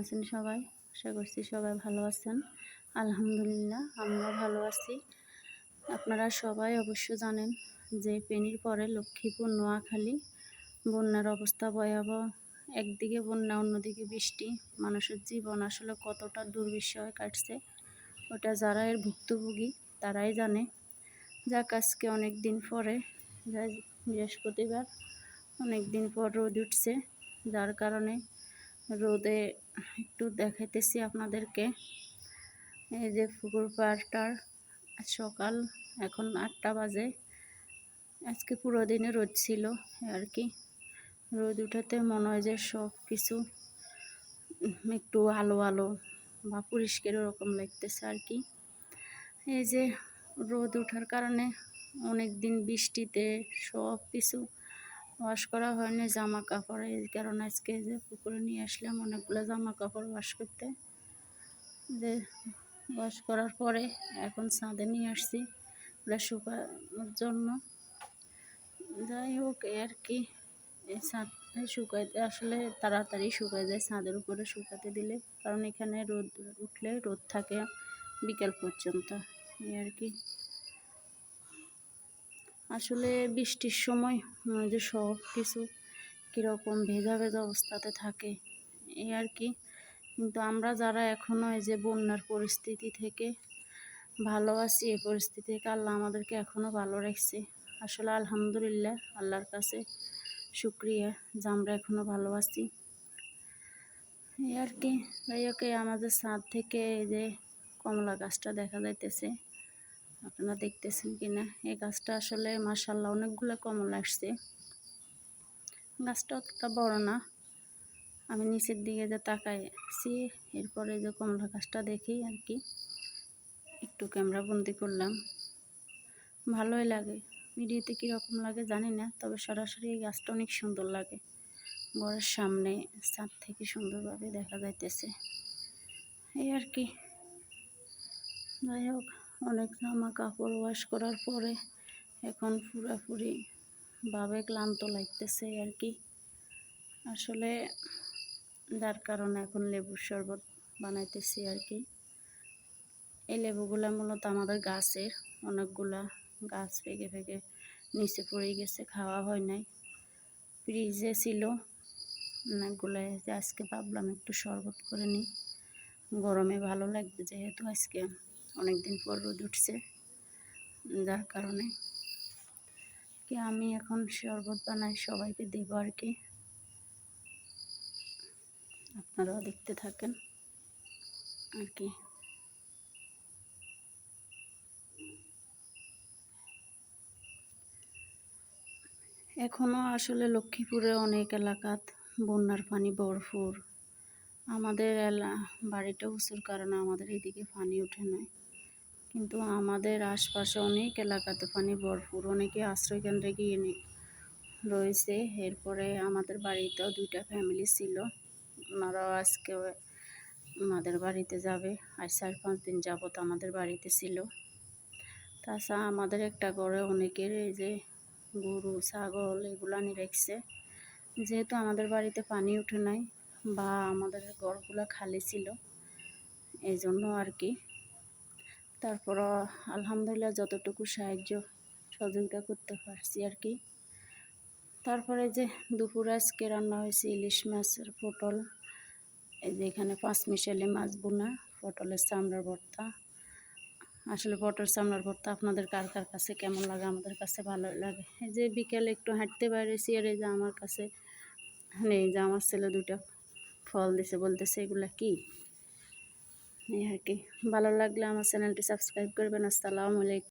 আছেন সবাই? আশা করছি সবাই ভালো আছেন। আলহামদুলিল্লাহ আমরা ভালো আছি। আপনারা সবাই অবশ্য জানেন যে পেনির পরে লক্ষ্মীপুর, নোয়াখালী, বন্যার অবস্থা ভয়াবহ। একদিকে বন্যা, অন্যদিকে বৃষ্টি। মানুষের জীবন আসলে কতটা দুর্বিষয় কাটছে, ওটা যারা এর ভুক্তভোগী, তারাই জানে। যাক, আজকে অনেক দিন পরে বৃহস্পতিবার, অনেক দিন পর রোদ উঠছে। যার কারণে রোদে একটু দেখাইতেছি আপনাদেরকে। এই যে পুকুর পাড়টার সকাল, এখন আটটা বাজে। আজকে পুরো দিনে রোদ ছিল আর কি। রোদ উঠাতে মনে হয় যে সব কিছু একটু আলো আলো বা পরিষ্কার ওরকম লাগতেছে আর কি। এই যে রোদ ওঠার কারণে অনেক দিন বৃষ্টিতে সব কিছু ওয়াশ করা হয়নি জামা কাপড় এই কারণে আজকে যে পুকুরে নিয়ে আসলাম অনেকগুলো জামা কাপড় ওয়াশ করতে। যে ওয়াশ করার পরে এখন ছাদে নিয়ে আসছি ওগুলো শুকানোর জন্য। যাই হোক আর কি, এই ছাদ শুকাইতে আসলে তাড়াতাড়ি শুকায় যায় ছাদের উপরে শুকাতে দিলে, কারণ এখানে রোদ উঠলে রোদ থাকে বিকাল পর্যন্ত, এই আর কি। আসলে বৃষ্টির সময় যে সব কিছু কীরকম ভেজা ভেজা অবস্থাতে থাকে এই আর কি। কিন্তু আমরা যারা এখনও এই যে বন্যার পরিস্থিতি থেকে ভালো আছি এই পরিস্থিতি থেকে আল্লাহ আমাদেরকে এখনও ভালো রাখছে। আসলে আলহামদুলিল্লাহ, আল্লাহর কাছে শুক্রিয়া যে আমরা এখনও ভালো আছি এই আর কি। যাই হোক আমাদের ছাদ থেকে এই যে কমলা গাছটা দেখা যাইতেছে। আপনারা দেখতেছেন কিনা? এই গাছটা আসলে মাসাল্লাহ অনেকগুলো কমলা আসছে। গাছটা অতটা বড় না। আমি নিচের দিকে যে তাকাইছি, এরপরে যে কমলা গাছটা দেখি আর কি। একটু ক্যামেরা বন্দি করলাম। ভালোই লাগে। ভিডিওতে কীরকম লাগে জানি না, তবে সরাসরি এই গাছটা অনেক সুন্দর লাগে। ঘরের সামনে ছাদ থেকে সুন্দরভাবে দেখা যাইতেছে। এই আর কি। যাই হোক। অনেক জামা কাপড় ওয়াশ করার পরে এখন পুরাপুরি ভাবে ক্লান্ত লাগতেছে আর কি। আসলে যার কারণে এখন লেবুর শরবত বানাইতেছি আর কি। এই লেবুগুলা মূলত আমাদের গাছের অনেকগুলা গাছ ফেকে ফেকে নিচে পড়ে গেছে, খাওয়া হয় নাই। ফ্রিজে ছিল। অনেকগুলো আজকে ভাবলাম একটু শরবত করে নিই। গরমে ভালো লাগবে যেহেতু আজকে। অনেক দিন পর রোদ উঠছে, যার কারণে কি আমি এখন শরবত বানাই, সবাইকে দেবো আর কি। আপনারাও দেখতে থাকেন আর কি। এখনও আসলে লক্ষ্মীপুরে অনেক এলাকাত বন্যার পানি ভরপুর। আমাদের এলা, বাড়িটা উঁচুর কারণে আমাদের এদিকে পানি ওঠে নাই। কিন্তু আমাদের আশপাশে অনেক এলাকাতে পানি ভরপুর, অনেকে আশ্রয়কেন্দ্রে গিয়ে রয়েছে। এরপরে আমাদের বাড়িতেও দুইটা ফ্যামিলি ছিল। ওনারাও আজকে আমাদের বাড়িতে যাবে। আর চার পাঁচ দিন যাবত আমাদের বাড়িতে ছিল। তাছাড়া আমাদের একটা ঘরে অনেকের এই যে গরু, ছাগল এগুলো নিয়ে রেখেছে। যেহেতু আমাদের বাড়িতে পানি উঠে নাই বা আমাদের ঘরগুলো খালি ছিল এই জন্য আর কি। তারপর আলহামদুলিল্লাহ যতটুকু সাহায্য সহযোগিতা করতে পারছি আর কি। তারপরে যে দুপুর আজকে রান্না হয়েছে ইলিশ মাছের পটল। এই যে এখানে পাঁচ মিশালি মাছ বোনা, পটলের চামড়ার ভর্তা। আসলে পটল চামড়ার ভর্তা আপনাদের কার কার কাছে কেমন লাগে? আমাদের কাছে ভালো লাগে। এই যে বিকেলে একটু হাঁটতে বাইরেছি আর এই যে আমার কাছে নেই যে আমার ছেলে দুটা ফল দিছে, বলতেছে, এগুলা কি? এই আর কি। ভালো লাগলে আমার চ্যানেলটি সাবস্ক্রাইব করবেন। আসসালামু আলাইকুম।